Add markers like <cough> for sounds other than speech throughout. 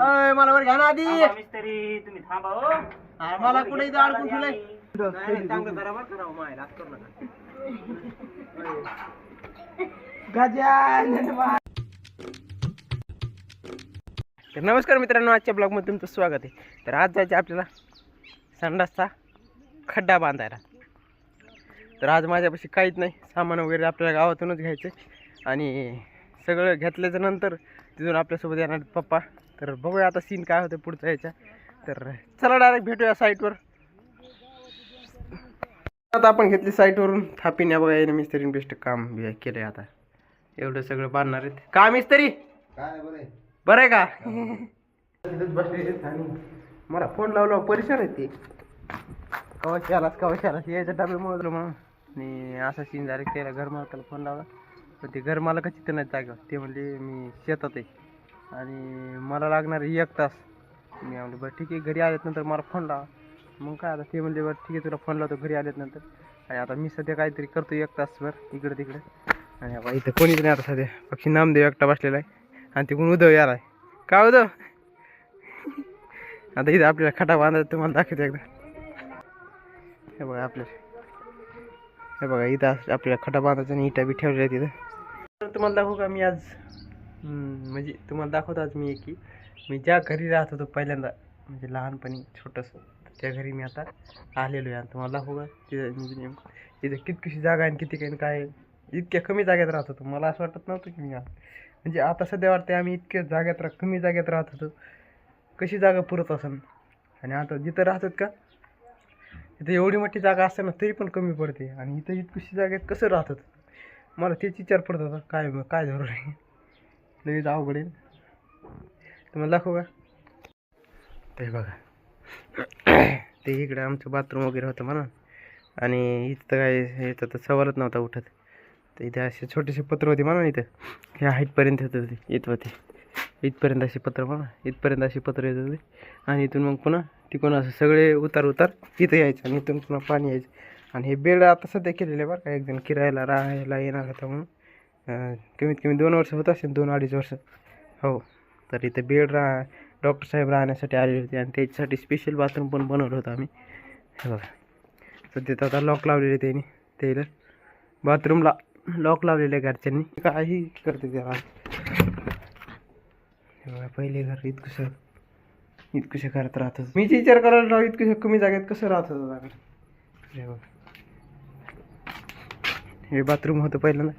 अय मला वर घ्या ना आधी. मिस्त्री तुम्ही थांबा हो. अरे मला कुठे इथं अडकून ठेवलंय आम्ही- नाही, चांगलं जरा बरं करावं मायला असं करू नका. तर नमस्कार मित्रांनो आजच्या ब्लॉगमध्ये तुमचं स्वागत आहे. तर आज जायचं आपल्याला संडासचा खड्डा बांधायला. तर आज माझ्यापाशी काहीच नाही सामान वगैरे आपल्याला गावातूनच घ्यायचं आणि सगळं घेतल्याच्या नंतर तिथून आपल्यासोबत येणार पप्पा. तर बघूया आता सीन काय होतं पुढचा याच्या तर चला डायरेक्ट भेटूया साईटवर आता आपण घेतली साईटवरून थापीन या बघा याने मिस्त्रीने बेस्ट काम केलंय आता. एवढं सगळं बांधणार आहेत. का मिस्त्री बरं आहे. का? मला फोन लावला परेशान आहे ते. कवाशी आलास कवाशी आलास यायच्या डब्यामुळे म्हणून. आणि असा सीन की त्याला घर मालकाला फोन लावला. पण ते घर मालक तिथं नाही जागेवर. ते म्हणले मी शेतात आहे. आणि मला लागणार एक तास. मी म्हणले बरं ठीक आहे घरी आल्यात नंतर मला फोन लावा. मग काय आता ते म्हणले बरं ठीक आहे तुला फोन लावतो घरी आल्यात नंतर. आणि आता मी सध्या काहीतरी करतो एक तासभर इकडे तिकडे. आणि आता इथं कोणीच नाही आता सध्या. पक्षी नामदेव एकटा बसलेला आहे. आणि तिकडून उदव यार आहे. का उदव <laughs> आता इथं आपल्याला खटा बांधायचं तुम्हाला दाखवतो एकदा. हे बघा आपल्या हे बघा इथं आपल्याला खटा बांधायचा आणि इटा बी ठेवलेल्या आहेत तिथं तर तुम्हाला दाखवू का मी आज म्हणजे तुम्हाला दाखवतो आज मी की मी ज्या घरी राहत होतो पहिल्यांदा म्हणजे लहानपणी छोटंसं त्या घरी मी आता आलेलो आहे आणि तुम्हाला दाखवू का तिथं म्हणजे नेमकं तिथं कितकीशी जागा आहे किती काही काय इतक्या कमी जागेत राहत होतो. मला असं वाटत नव्हतं की मी म्हणजे आता सध्या वाटते आम्ही इतक्या जागेत राह कमी जागेत राहत होतो. कशी जागा पुरत असन? आणि आता जिथं राहतात का तिथं एवढी मोठी जागा असताना तरी पण कमी पडते. आणि इथं इतकीशी जागेत कसं राहत होतं मला तेच विचार पडत होता काय मग काय जरूर आहे? लगेच अवघड आहे. तुम्हाला दाखवू का? ते बघा. ते इकडे आमचं बाथरूम वगैरे होतं म्हणून. आणि इथं काय इथं तर सवालच नव्हता उठत. तर इथे असे छोटेसे पत्र होते म्हणा इथं. ह्या हाईटपर्यंत येत होते येत होते. इथपर्यंत असे पत्र म्हणा इथपर्यंत असे पत्र येत होते. आणि इथून मग पुन्हा तिकडून असं सगळे उतार उतार इथं यायचं आणि इथून पुन्हा पाणी यायचं. आणि हे बेड आता सध्या केलेलं आहे बरं का एकदम किरायला राहायला येणार होता म्हणून. कमीत कमी दोन वर्ष होत असेल दोन अडीच वर्ष. हो तर इथे बेड रा डॉक्टर साहेब राहण्यासाठी आलेले होते आणि त्याच्यासाठी स्पेशल बाथरूम पण बनवलं होतं आम्ही. हे बघा. सध्या आता लॉक लावलेले त्यांनी. त्याला बाथरूमला लॉक लावलेले आहे घरच्यांनी. काही करते त्याला हे बघा पहिले घर इतकंसं इतकंसं करत राहत मी मीच विचार करायला राहू इतकं कमी जागेत कसं राहत होतं हे बघा. हे बाथरूम होतं पहिल्यांदा.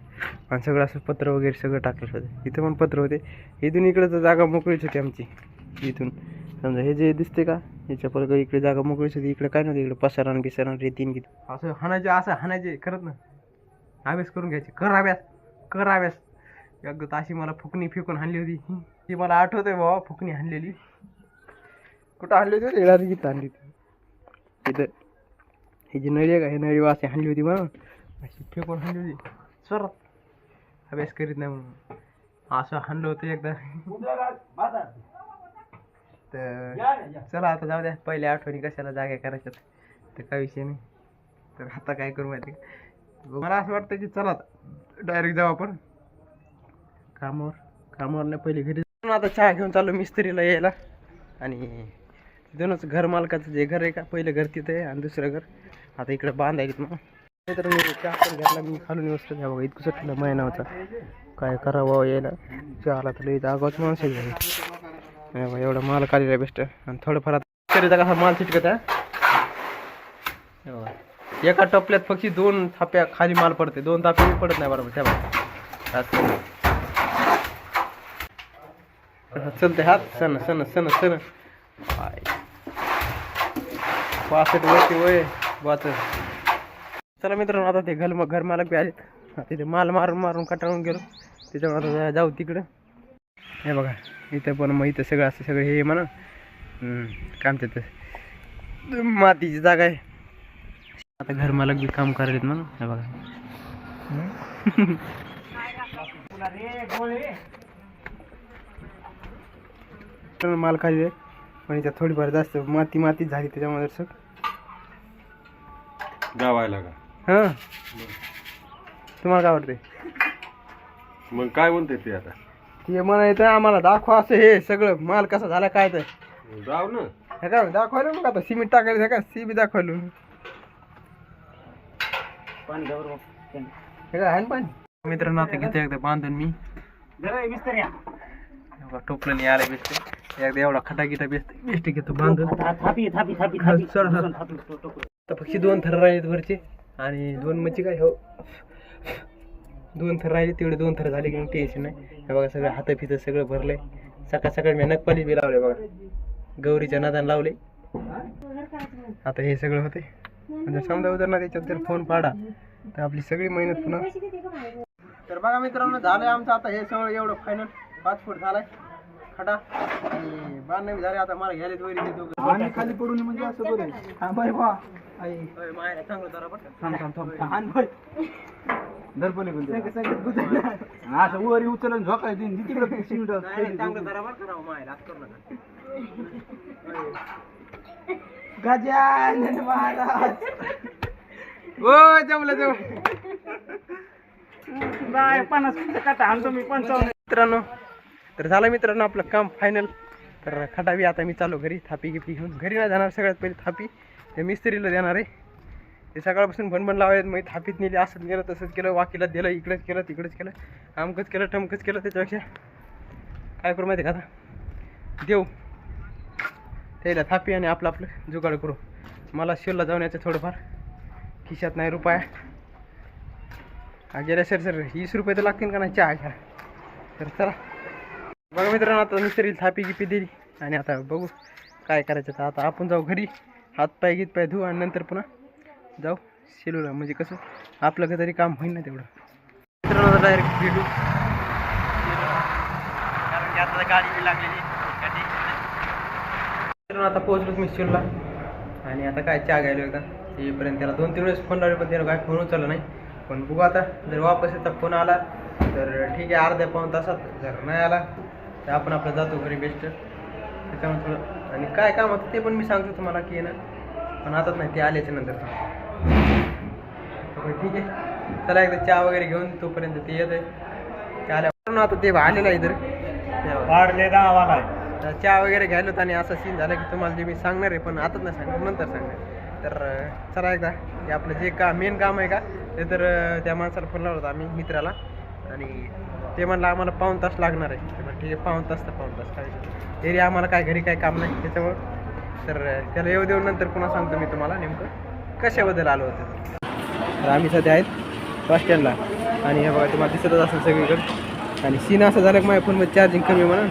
आणि सगळं असं पत्र वगैरे सगळं टाकलं होतं. इथं पण पत्र होते. इथून इकडं तर जागा मोकळीच होती आमची. इथून. समजा हे जे दिसते का? याच्या पलीकडे इकडे जागा मोकळीच होती. इकडे काय नव्हतं? इकडे पसारण बिसारण रेतीन गीत असं हाणायचे असं हाणायचे. करत ना. अभ्यास करून घ्यायचे. कर अभ्यास. कर अभ्यास. तर अशी मला फुकणी फेकून हाणली होती. ती मला आठवतंय बाबा फुकणी हाणलेली. कुठं हाणली होती? येणार गीत हाणली होती. इथं. ही जी नळी आहे का? ही नळी वासे हाणली होती म्हणून. अशी फेकून हाणली होती. सर अभ्यास करीत नाही म्हणून असं हाणलं होतं एकदा तर चला आता जाऊ द्या पहिल्या आठवणी कशाला जाग्या करायच्यात तर काय विषय नाही. तर आता काय करू माहिती मला असं वाटतं की चला डायरेक्ट जाऊ आपण. कामावर कामावर नाही पहिले घरी आता चहा घेऊन चाललो मिस्त्रीला यायला. आणि तिथूनच घर मालकाचं जे घर आहे का पहिलं घर तिथं आहे आणि दुसरं घर. आता इकडे बांधायला मग. तर मी चहा पण घ्यायला मी. खालून व्यवस्थित घ्या बघा इतकं सुटलं महिना होता. काय करावं हो यायला चहाला तर इथं आगाच माणसं आहे घरी. एवढा माल काढलेला बेस्ट. आणि थोडंफार आता कसा माल चिटकत आहे. एका टपल्यात फक्त दोन थाप्या खाली माल पडते दोन थापे पडत नाही बरोबर त्या चलते हात. सण सण सण सण. पासष्ट वर्षी वय वाच चला मित्रांनो आता ते घर घर मालक बी आले तिथे माल मारून मारून कटाळून गेलो. त्याच्यामुळे आता जाऊ तिकडं. हे बघा इथं पण मग इथं सगळं असं सगळं हे म्हणा. काम काय ते? मातीची जागा आहे. आता घर मालक बी काम करायलेत म्हणून हे बघा. माल खाली आहे पण इथं थोडीफार जास्त माती माती झाली त्याच्यामध्ये सग गावायला का? हां? तुम्हाला काय वाटतंय? मग काय म्हणते ते आता? हे म्हणायचं आम्हाला दाखवा असं हे सगळं. माल कसा झाला काय तर. जाऊ ना. हे काय दाखवायला मग आता. सिमेंट टाकायचं हे काय? सी बी दाखवायला पाणी घ्या बरोबर हे काय आहे ना पाणी? मित्रांनो आता घेतो एकदा बांधून मी. टोपलं नाही आलं बेस्ट एकदा एवढा खटा गिटा बेस्ट बेस्ट घेतो बांधून. थापी थापी थापी थापी. Sir, sir. थापी फक्त दोन थर राहिले वरचे. आणि दोन म्हणजे काय हो. दोन थर राहिले तेवढे दोन थर झाले की टेन्शन नाही. हे बघा सगळं हात फित सगळं आहे सकाळ सकाळी मी नकपाली बी लावले बघा. गौरीच्या नादान लावले. आता हे सगळं होते म्हणजे समजा उदाहरणार्थ त्याच्यात जर फोन पाडा तर आपली सगळी मेहनत पुन्हा तर बघा मित्रांनो झालंय आमचं आता हे सगळं एवढं फायनल पाच फूट झालाय. खडा. आणि झाले. आता मला घ्यायला वैरी ते दोघं. आणि खाली पडून म्हणजे असं बरं हा बाय बा आई. होय, मायला चांगलं जरा बरं का? थांब थांब थांब. आण बाय दर्पणे पण असं वर उचलून झोकाय देईन. तिकडे <laughs> नाही, चांगलं जरा बरं का राव, मायला असं करू नका. गजानन महाराज. ओ जमलं जमलं. बाय पन्नास काटा आणतो मी पंचावन्न मित्रांनो तर झालं मित्रांनो आपलं काम फायनल तर खटावी आता मी चालू घरी थापी गिपी घेऊन. घरी नाही जाणार सगळ्यात पहिले थापी. ते मिस्त्रीला देणार आहे. ते सकाळपासून भणभण लावले मग थापीत नेली असंच गेलं तसंच केलं वाकीला दिलं इकडेच केलं तिकडेच केलं. आमकंच केलं ठमकच केलं त्याच्यापेक्षा. काय करू माहिती आहे का आता? देऊ. त्याला थापी आणि आपलं आपलं जुगाड करू. मला शिवला जाऊन याचं थोडंफार. खिशात नाही रुपया. गेल्या सर सर वीस रुपये तर लागतील का नाही? चहा घ्या. तर चला. बघा मित्रांनो आता मिस्त्री थापी गिपी दिली. आणि आता बघू काय करायचं तर आता आपण जाऊ घरी हात पाय गीत पाय धुवू आणि नंतर पुन्हा जाऊ सेलूला. म्हणजे कसं आपलं तरी काम होईल ना तेवढं. मित्रांनो आता डायरेक्ट भेटू. कारण की आता गाडी बी लागलेली मित्रांनो आता पोहोचलोच मी सेलूला. आणि आता काय चहा घ्यायला एकदा. येईपर्यंत त्याला दोन तीन वेळेस फोन लावले पण त्याला काय फोन उचलला नाही. पण बघू आता जर वापस याचा फोन आला तर ठीक आहे अर्ध्या पाऊन तासात. जर नाही आला तर आपण आपलं जातो घरी बेस्ट त्याच्यामुळे थोडं आणि काय काम होतं ते पण मी सांगतो तुम्हाला की ना. पण आताच नाही ते आल्याच्यानंतर तर ठीक आहे. चला एकदा चहा वगैरे घेऊन तोपर्यंत ते येत आहे ते आल्या आता ते आलेलं आहे तर चहा वगैरे घ्यायला होता आणि असा सीन झाला की तुम्हाला जे मी सांगणार आहे पण आताच नाही सांगणार नंतर सांगणार. तर चला एकदा. आपलं जे का मेन काम आहे का ते तर त्या माणसाला फोन लावला होता आम्ही मित्राला. आणि ते म्हणलं आम्हाला पाऊन तास लागणार आहे. तर म्हणलं, ठीक आहे पाऊन तास तर पाऊन तास काय एरिया आम्हाला काय घरी काय काम नाही त्याच्यावर तर त्याला येऊ देऊन नंतर पुन्हा सांगतो मी तुम्हाला नेमकं कशाबद्दल आलो होतं. तर आम्ही सध्या आहेत बस स्टँडला आणि हे बघा तुम्हाला दिसतच असेल सगळीकडे. आणि सीन असं झालं की माझ्या फोनमध्ये चार्जिंग कमी म्हणून.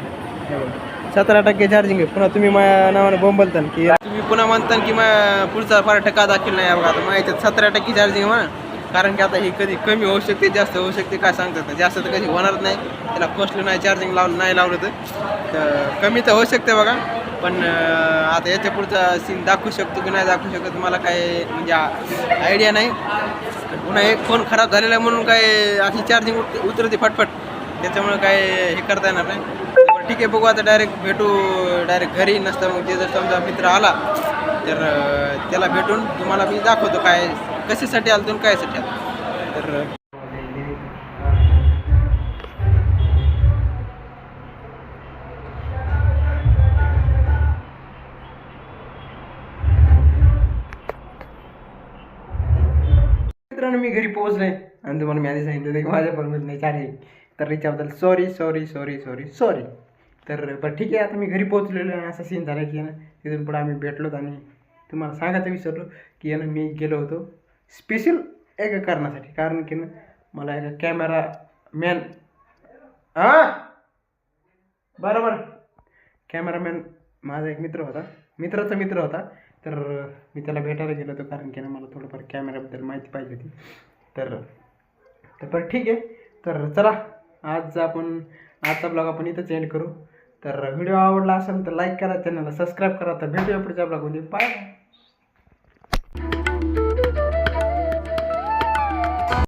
हे बघा. सतरा टक्के चार्जिंग आहे. पुन्हा तुम्ही माझ्या नावानं बोंबलता की तुम्ही पुन्हा म्हणता की माझ्या पुढचा फार टक्का दाखील नाही? बघा आता माझ्या याच्यात सतरा टक्के चार्जिंग म्हणा कारण की आता ही कधी कमी होऊ शकते जास्त होऊ शकते काय सांगतात जास्त तर कधी होणार नाही. त्याला फसलं नाही चार्जिंग लावलं नाही लावलं तर. कमी तर होऊ शकते बघा. पण आता याच्या पुढचा सीन दाखवू शकतो की नाही दाखवू शकत मला काय म्हणजे आयडिया नाही. पुन्हा एक फोन खराब झालेला आहे म्हणून काय अशी चार्जिंग उत उतरते फटफट. त्याच्यामुळे काय हे करता येणार नाही. ठीक आहे बघू आता डायरेक्ट भेटू डायरेक्ट घरी. नसतं मग ते जर समजा मित्र आला तर त्याला भेटून तुम्हाला मी दाखवतो काय कशासाठी आलो तुम्ही कायसाठी आलो तर मित्रांनो मी घरी पोहोचलोय. आणि तुम्हाला मी आधी सांगितलं की माझ्या परमिट नाही चार्जिंग तर याच्याबद्दल sorry sorry sorry sorry sorry तर बरं ठीक आहे आता मी घरी पोहोचलेलो आणि असा सीन झाला की ना तिथून पुढे आम्ही भेटलो आणि तुम्हाला सांगायचं विसरलो की यानं मी गेलो होतो स्पेशल एका कारणासाठी. कारण की ना मला एका कॅमेरा मॅन हां बरोबर. कॅमेरामॅन माझा एक मित्र होता. मित्राचा मित्र होता. तर मी त्याला भेटायला गेलो होतो कारण की ना मला थोडंफार कॅमेऱ्याबद्दल माहिती पाहिजे होती. तर तर बरं ठीक आहे. तर चला आज आपण आजचा ब्लॉग आपण इथंच एंड करू. तर व्हिडिओ आवडला असेल तर लाईक करा चॅनलला सबस्क्राईब करा. तर भेटूया पुढच्या ब्लॉगमध्ये बाय